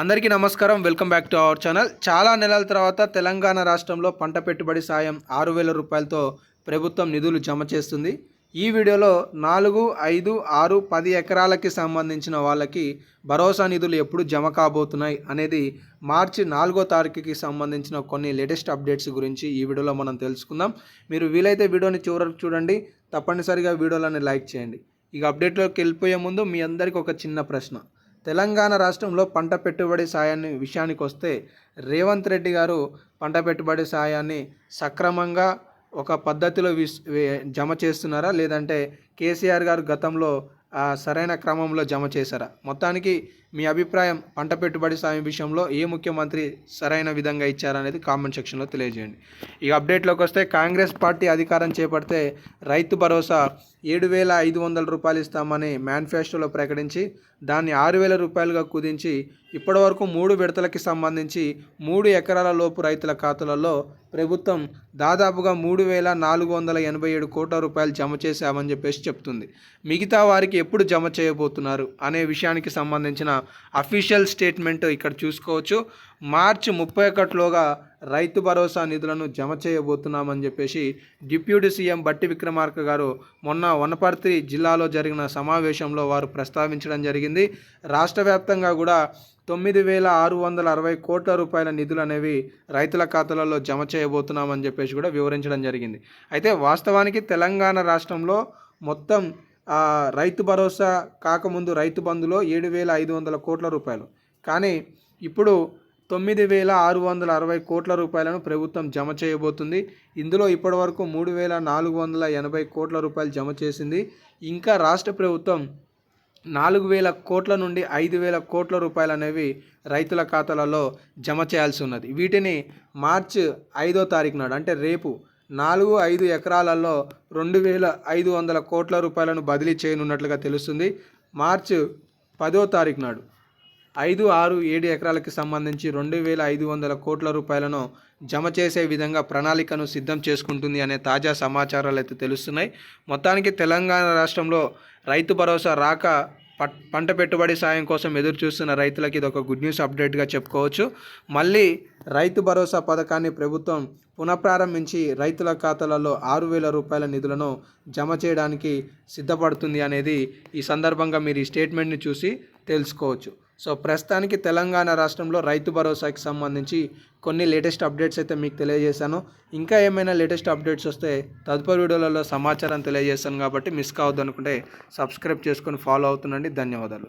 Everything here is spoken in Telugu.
అందరికీ నమస్కారం. Welcome back to our channel. చాలా నెలల తర్వాత తెలంగాణ రాష్ట్రంలో పంట పెట్టుబడి సాయం ఆరు వేల రూపాయలతో ప్రభుత్వం నిధులు జమ చేస్తుంది. ఈ వీడియోలో నాలుగు ఐదు ఆరు పది ఎకరాలకి సంబంధించిన వాళ్ళకి భరోసా నిధులు ఎప్పుడు జమ కాబోతున్నాయి అనేది మార్చి నాలుగో తారీఖుకి సంబంధించిన కొన్ని లేటెస్ట్ అప్డేట్స్ గురించి ఈ వీడియోలో మనం తెలుసుకుందాం. మీరు వీలైతే వీడియోని చివరకు చూడండి. తప్పనిసరిగా వీడియోలని లైక్ చేయండి. ఇక అప్డేట్లోకి వెళ్ళిపోయే ముందు మీ అందరికీ ఒక చిన్న ప్రశ్న. తెలంగాణ రాష్ట్రంలో పంట పెట్టుబడి సాయాన్ని విషయానికి వస్తే రేవంత్ రెడ్డి గారు పంట పెట్టుబడి సాయాన్ని సక్రమంగా ఒక పద్ధతిలో విస్ వే- జమ చేస్తున్నారా? లేదంటే కేసీఆర్ గారు గతంలో సరైన క్రమంలో జమ చేశారా? మొత్తానికి మీ అభిప్రాయం పంట పెట్టుబడి సాయం విషయంలో ఏ ముఖ్యమంత్రి సరైన విధంగా ఇచ్చారనేది కామెంట్ సెక్షన్లో తెలియజేయండి. ఇక అప్డేట్లోకి వస్తే కాంగ్రెస్ పార్టీ అధికారం చేపడితే రైతు భరోసా ఏడు వేల ఐదు వందల రూపాయలు ఇస్తామని మేనిఫెస్టోలో ప్రకటించి దాన్ని ఆరు వేల రూపాయలుగా కుదించి ఇప్పటివరకు మూడు విడతలకి సంబంధించి మూడు ఎకరాల లోపు రైతుల ఖాతాలలో ప్రభుత్వం దాదాపుగా మూడు వేల నాలుగు వందల ఎనభై ఏడు కోట్ల రూపాయలు జమ చేశామని చెప్పేసి చెప్తుంది. మిగతా వారికి ఎప్పుడు జమ చేయబోతున్నారు అనే విషయానికి సంబంధించిన అఫీషియల్ స్టేట్మెంట్ ఇక్కడ చూసుకోవచ్చు. మార్చి ముప్పై ఒకటిలోగా రైతు భరోసా నిధులను జమ చేయబోతున్నామని చెప్పేసి డిప్యూటీ సీఎం బట్టి విక్రమార్క గారు మొన్న వనపర్తి జిల్లాలో జరిగిన సమావేశంలో వారు ప్రస్తావించడం జరిగింది. రాష్ట్ర వ్యాప్తంగా కూడా తొమ్మిది వేల ఆరు వందల అరవై కోట్ల రూపాయల నిధులు అనేవి రైతుల ఖాతాలలో జమ చేయబోతున్నామని చెప్పేసి కూడా వివరించడం జరిగింది. అయితే వాస్తవానికి తెలంగాణ రాష్ట్రంలో మొత్తం రైతు భరోసా కాకముందు రైతు బంధులో ఏడు వేల ఐదు వందల కోట్ల రూపాయలు. కానీ ఇప్పుడు తొమ్మిది వేల ఆరు వందల అరవై కోట్ల రూపాయలను ప్రభుత్వం జమ చేయబోతుంది. ఇందులో ఇప్పటివరకు మూడు వేల నాలుగు వందల ఎనభై కోట్ల రూపాయలు జమ చేసింది. ఇంకా రాష్ట్ర ప్రభుత్వం నాలుగు వేల కోట్ల నుండి ఐదు వేల కోట్ల రూపాయలు అనేవి రైతుల ఖాతాలలో జమ చేయాల్సి ఉన్నది. వీటిని మార్చ్ ఐదో తారీఖు నాడు అంటే రేపు నాలుగు ఐదు ఎకరాలలో రెండు వేల ఐదు వందల కోట్ల రూపాయలను బదిలీ చేయనున్నట్లుగా తెలుస్తుంది. మార్చి పదో తారీఖు నాడు ఐదు ఆరు ఏడు ఎకరాలకి సంబంధించి రెండు వేల ఐదు వందల కోట్ల రూపాయలను జమ చేసే విధంగా ప్రణాళికను సిద్ధం చేసుకుంటుంది అనే తాజా సమాచారాలు అయితే తెలుస్తున్నాయి. మొత్తానికి తెలంగాణ రాష్ట్రంలో రైతు భరోసా రాక పంట పెట్టుబడి సాయం కోసం ఎదురు చూస్తున్న రైతులకి ఇది ఒక గుడ్ న్యూస్ అప్డేట్గా చెప్పుకోవచ్చు. మళ్ళీ రైతు భరోసా పథకాన్ని ప్రభుత్వం పునఃప్రారంభించి రైతుల ఖాతాలలో ఆరు వేల రూపాయల నిధులను జమ చేయడానికి సిద్ధపడుతుంది అనేది ఈ సందర్భంగా మీరు ఈ స్టేట్మెంట్ని చూసి తెలుసుకోవచ్చు. సో ప్రస్తుతానికి తెలంగాణ రాష్ట్రంలో రైతు భరోసాకి సంబంధించి కొన్ని లేటెస్ట్ అప్డేట్స్ అయితే మీకు తెలియజేశాను. ఇంకా ఏమైనా లేటెస్ట్ అప్డేట్స్ వస్తే తదుపరి వీడియోలలో సమాచారం తెలియజేస్తాను కాబట్టి మిస్ కావద్దు అనుకుంటే సబ్స్క్రైబ్ చేసుకొని ఫాలో అవుతుండండి. ధన్యవాదాలు.